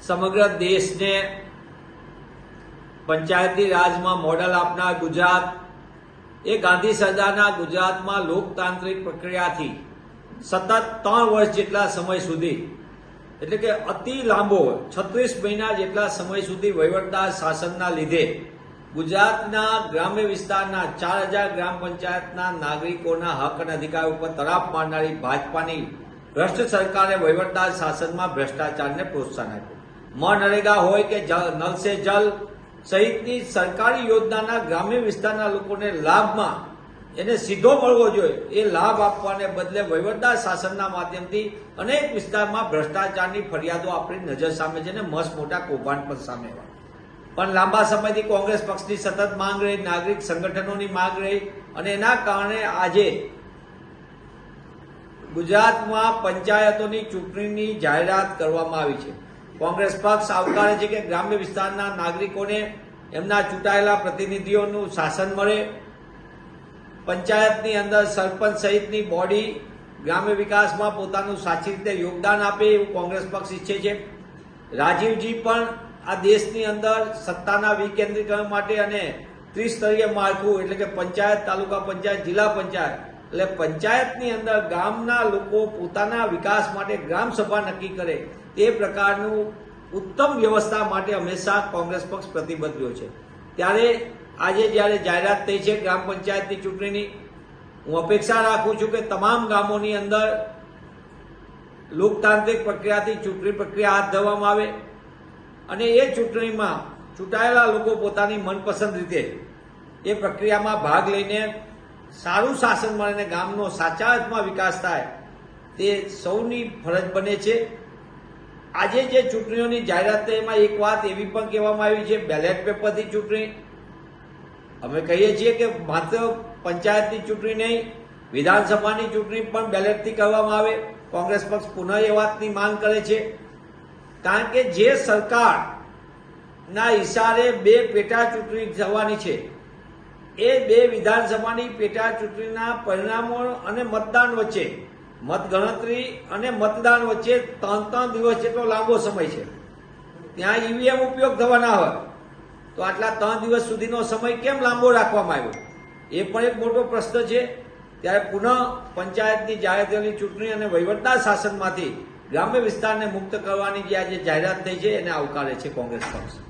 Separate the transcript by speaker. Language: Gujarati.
Speaker 1: સમગ્ર દેશને પંચાયતી રાજમાં મોડલ આપનાર ગુજરાત એ ગાંધી સરદારના ગુજરાતમાં લોકતાંત્રિક પ્રક્રિયાથી સતત ત્રણ વર્ષ જેટલા સમય સુધી, એટલે કે અતિ લાંબો છત્રીસ મહિના જેટલા સમય સુધી વહીવટદાર શાસનના લીધે ગુજરાતના ગ્રામ્ય વિસ્તારના ચાર હજાર ગ્રામ પંચાયતના નાગરિકોના હક અને અધિકાર ઉપર તરાપ મારનારી ભાજપાની ભ્રષ્ટ સરકારે વહીવટદાર શાસનમાં ભ્રષ્ટાચારને પ્રોત્સાહન આપ્યું. મનરેગા હોય કે નલ સે જલ સહિતની સરકારી યોજનાના ગ્રામ્ય વિસ્તારના લોકોને લાભમાં એને સીધો મળવો જોઈએ. એ લાભ આપવાને બદલે વહીવટદાર શાસનના માધ્યમથી અનેક વિસ્તારમાં ભ્રષ્ટાચારની ફરિયાદો આપણી નજર સામે છે અને મસ્ત મોટા કૌભાંડ પણ સામે પણ લાંબા સમયથી કોંગ્રેસ પક્ષની સતત માંગ રહી, નાગરિક સંગઠનોની માંગ રહી અને એના કારણે આજે ગુજરાતમાં પંચાયતોની ચૂંટણીની જાહેરાત કરવામાં આવી છે. કોંગ્રેસ પક્ષ આવકારે છે કે ગ્રામ્ય વિસ્તારના નાગરિકોને એમના ચૂંટાયેલા પ્રતિનિધિઓનું શાસન મળે. પંચાયતની અંદર સરપંચ સહિતની બોડી ગ્રામ્ય વિકાસમાં પોતાનું સાચી રીતે યોગદાન આપે એવું કોંગ્રેસ પક્ષ ઈચ્છે છે. રાજીવજી પણ આ દેશની અંદર સત્તાના વિકેન્દ્રીકરણ માટે અને ત્રિસ્તરીય માળખું એટલે કે પંચાયત, તાલુકા પંચાયત, જિલ્લા પંચાયત એટલે પંચાયતની અંદર ગામના લોકો પોતાના વિકાસ માટે ગ્રામ સભા નક્કી કરે તે પ્રકારનું ઉત્તમ વ્યવસ્થા માટે હંમેશા કોંગ્રેસ પક્ષ પ્રતિબદ્ધ રહ્યો છે. ત્યારે આજે જ્યારે જાહેરાત થઈ છે ગ્રામ પંચાયતની ચૂંટણીની, હું અપેક્ષા રાખું છું કે તમામ ગામોની અંદર લોકતાંત્રિક પ્રક્રિયાથી ચૂંટણી પ્રક્રિયા હાથ ધરવામાં આવે અને એ ચૂંટણીમાં ચૂંટાયેલા લોકો પોતાની મનપસંદ રીતે એ પ્રક્રિયામાં ભાગ લઈને સારું શાસન મળે અને ગામનો સાચા અર્થમાં વિકાસ થાય, તે સૌની ફરજ બને છે. આજે જે ચૂંટણીઓની જાહેરાત એમાં એક વાત એવી પણ કહેવામાં આવી છે, બેલેટ પેપરથી ચૂંટણી. અમે કહીએ છીએ કે માત્ર પંચાયતની ચૂંટણી નહીં, વિધાનસભાની ચૂંટણી પણ બેલેટથી કરવામાં આવે. કોંગ્રેસ પક્ષ પુનઃ એ વાતની માંગ કરે છે. કારણ કે જે સરકારના ઇશારે બે પેટા ચૂંટણી થવાની છે એ બે વિધાનસભાની પેટા ચૂંટણીના પરિણામો અને મતદાન વચ્ચે, મતગણતરી અને મતદાન વચ્ચે ત્રણ ત્રણ દિવસ જેટલો લાંબો સમય છે. ત્યાં ઈવીએમ ઉપયોગ થવાના હોય, તો આટલા ત્રણ દિવસ સુધીનો સમય કેમ લાંબો રાખવામાં આવ્યો? એ પણ એક મોટો પ્રશ્ન છે. ત્યારે પુનઃ પંચાયતની જાહેર થયેલી ચૂંટણી અને વહીવટદાર શાસનમાંથી ગ્રામ્ય વિસ્તારને મુક્ત કરવાની જે આજે જાહેરાત થઈ છે, એને આવકારે છે કોંગ્રેસ પક્ષ